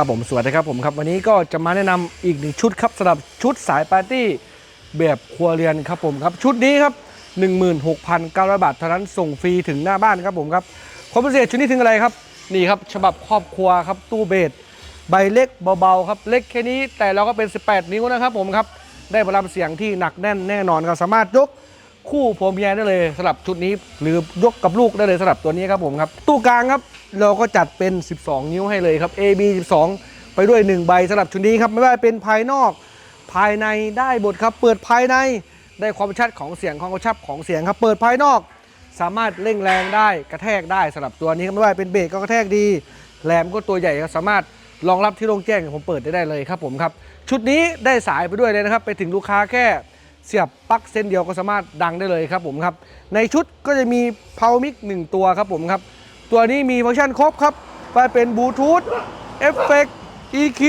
ครับผมสวัสดีครับผมครับ วันนี้ก็จะมาแนะนำอีกหนึ่งชุดครับสำหรับชุดสายปาร์ตี้แบบครัวเรือนครับผมครับ ชุดนี้ครับ 16,900 บาทเท่านั้นส่งฟรีถึงหน้าบ้านครับผมครับความพิเศษชุดนี้ถึงอะไรครับนี่ครับฉบับครอบครัวครับตู้เบสใบเล็กเบาๆครับเล็กแค่นี้แต่เราก็เป็น 18 นิ้วนะครับผมครับได้พลังเสียงที่หนักแน่นแน่นอนครับสามารถยก คู่ผมแยได้เลยสำหรับชุดนี้ หรือยกกับลูกได้เลยสำหรับตัวนี้ครับผมครับตู้กลางครับเราก็จัดเป็น 12 นิ้วให้เลยครับ A B 12 ไปด้วย 1 ใบสำหรับชุดนี้ครับไม่ว่าเป็นภายนอก ภายในได้บทครับ เปิดภายในได้ความชัดของเสียงความกระชับของเสียงครับ เปิดภายนอก สามารถเร่งแรงได้กระแทกได้สำหรับตัวนี้ครับไม่ว่าเป็นเบรกก็กระแทกดีแรมก็ตัวใหญ่ครับสามารถรองรับที่โล่งแจ้งผมเปิดได้ได้เลยครับผมครับชุดนี้ได้สายไปด้วยเลยนะครับ ไปถึงลูกค้าแค่ เสียบปลั๊กเส้นเดียวก็สามารถดังได้เลยครับผมครับ ในชุดก็จะมี Power Mic 1ตัวครับผมครับ ตัวนี้มีฟังก์ชันครบครับไปเป็นบลูทูธเอฟเฟกต์ EQ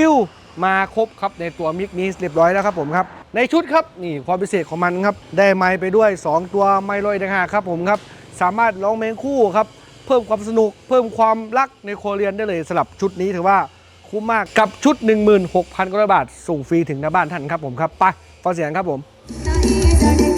มาครบครับในตัวมิกนี้เรียบร้อยแล้วครับผมครับ ในชุดครับนี่ความพิเศษของมันครับ ได้ไมค์ไปด้วย 2 ตัวไมค์ลอยดังหาครับผมครับ สามารถร้องเพลงคู่ครับ เพิ่มความสนุก เพิ่มความรักในโครัวเรียนได้เลยสำหรับชุดนี้ถือว่าคุ้มมากกับชุด 16,000กว่าบาทส่งฟรีถึงหน้าบ้านท่านครับผมครับไปฟังเสียงครับผม ใจ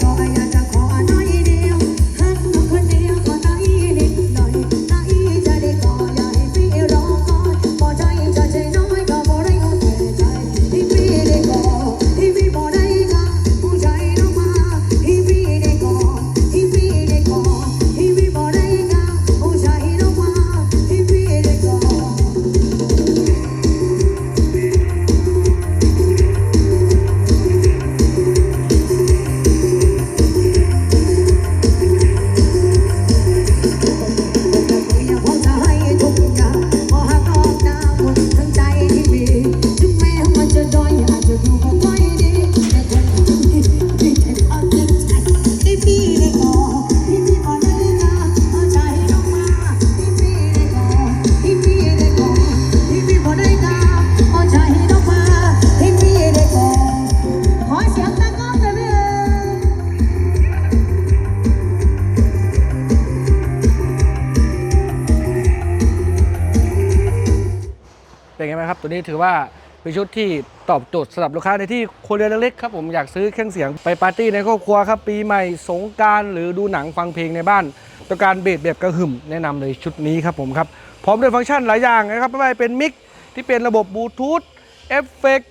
ตัวนี้ถือว่าเป็นชุดที่ตอบโจทย์สำหรับลูกค้าในที่ครัวเรือนเล็กๆครับผมอยากซื้อเครื่องเสียงไปปาร์ตี้ในครอบครัวครับปีใหม่สงกรารหรือดูหนังฟังเพลงในบ้านต้องการเบสแบบกระหึ่มแนะนำเลยชุดนี้ครับผมครับพร้อมด้วยฟังก์ชันหลายอย่างนะครับไม่ว่าเป็นมิกที่เป็นระบบบลูทูธเอฟเฟกต์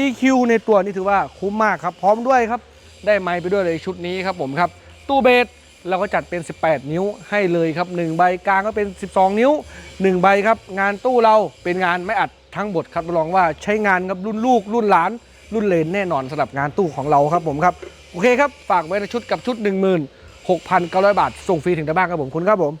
EQ ในตัวนี้ถือว่าคุ้มมากครับพร้อมด้วยครับได้ไมค์ไปด้วยเลยชุดนี้ครับผมครับตู้เบสเราก็จัดเป็น 18 นิ้วให้เลยครับ1ใบกลางก็เป็น 12 นิ้ว 1 ใบครับ งานตู้เราเป็นงานไม่อัด ทั้งบทครับรับองว่าใช้งานครับรุ่นลูกรุ่นหลาน รุ่นเลนแน่นอนสำหรับงานตู้ของเราครับผมครับโอเคครับฝากไว้ในชุดกับชุด 16,900 บาทส่งฟรีถึงที่บ้านครับผมคุณครับผม